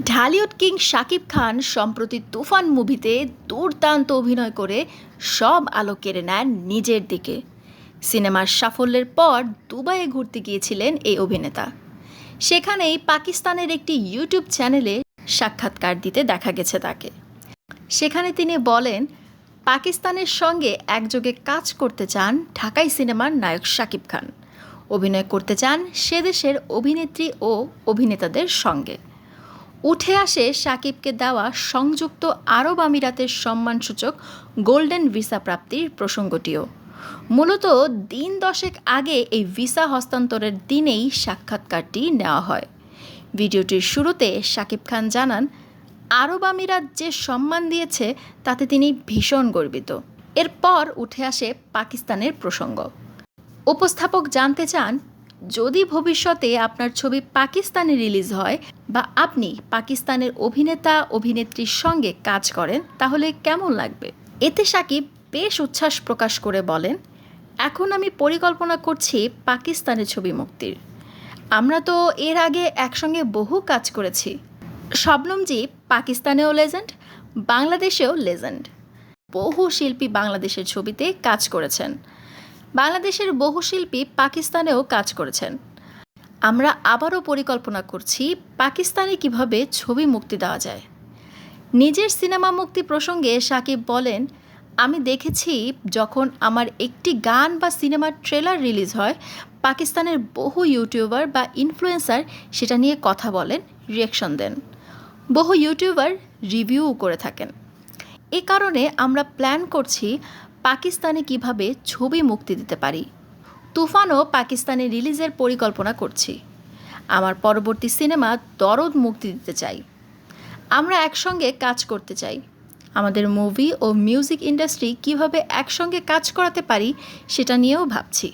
Dhallywood king Shakib Khan সম্প্রতি তুফান মুভিতে দুর্দান্ত অভিনয় করে সব আলো কেড়ে নেন নিজের দিকে। সিনেমার সাফল্যের পর দুবাইয়ে ঘুরতে গিয়েছিলেন এই অভিনেতা। সেখানেই পাকিস্তানের একটি ইউটিউব চ্যানেলে সাক্ষাৎকার দিতে দেখা গেছে তাকে। সেখানে তিনি বলেন, পাকিস্তানের সঙ্গে একযোগে কাজ করতে চান ঢাকাই সিনেমার নায়ক শাকিব খান। অভিনয় করতে চান সে দেশের অভিনেত্রী ও অভিনেতাদের সঙ্গে। উঠে আসে সাকিবকে দেওয়া সংযুক্ত আরব আমিরাতের সম্মানসূচক গোল্ডেন ভিসা প্রাপ্তির প্রসঙ্গটিও। মূলত দিন দশেক আগে এই ভিসা হস্তান্তরের দিনেই সাক্ষাৎকারটি নেওয়া হয়। ভিডিওটির শুরুতে সাকিব খান জানান, আরব আমিরাত যে সম্মান দিয়েছে তাতে তিনি ভীষণ গর্বিত। এরপর উঠে আসে পাকিস্তানের প্রসঙ্গ। উপস্থাপক জানতে চান যদি ভবিষ্যতে আপনার ছবি পাকিস্তানে রিলিজ হয় বা আপনি পাকিস্তানের অভিনেতা, অভিনেত্রীর সঙ্গে কাজ করেন, তাহলে কেমন লাগবে? এতে সাকিব বেশ উচ্ছ্বাস প্রকাশ করে বলেন, এখন আমি পরিকল্পনা করছি পাকিস্তানের ছবি মুক্তির। আমরা তো এর আগে একসঙ্গে বহু কাজ করেছি। শবনমজি পাকিস্তানেও লেজেন্ড, বাংলাদেশেও লেজেন্ড। বহু শিল্পী বাংলাদেশের ছবিতে কাজ করেছেন। বাংলাদেশের বহু শিল্পী পাকিস্তানেও কাজ করেছেন। আমরা আবারও পরিকল্পনা করছি পাকিস্তানে কীভাবে ছবি মুক্তি দেওয়া যায়। নিজের সিনেমা মুক্তি প্রসঙ্গে সাকিব বলেন, আমি দেখেছি যখন আমার একটি গান বা সিনেমার ট্রেলার রিলিজ হয়, পাকিস্তানের বহু ইউটিউবার বা ইনফ্লুয়েন্সার সেটা নিয়ে কথা বলেন, রিয়াকশন দেন। বহু ইউটিউবার রিভিউও করে থাকেন। এ কারণে আমরা প্ল্যান করছি পাকিস্তানে কীভাবে ছবি মুক্তি দিতে পারি? তুফানও পাকিস্তানে রিলিজের পরিকল্পনা করছি। আমার পরবর্তী সিনেমা দরদ মুক্তি দিতে চাই। আমরা একসঙ্গে কাজ করতে চাই। আমাদের মুভি ও মিউজিক ইন্ডাস্ট্রি কীভাবে একসঙ্গে কাজ করাতে পারি সেটা নিয়েও ভাবছি।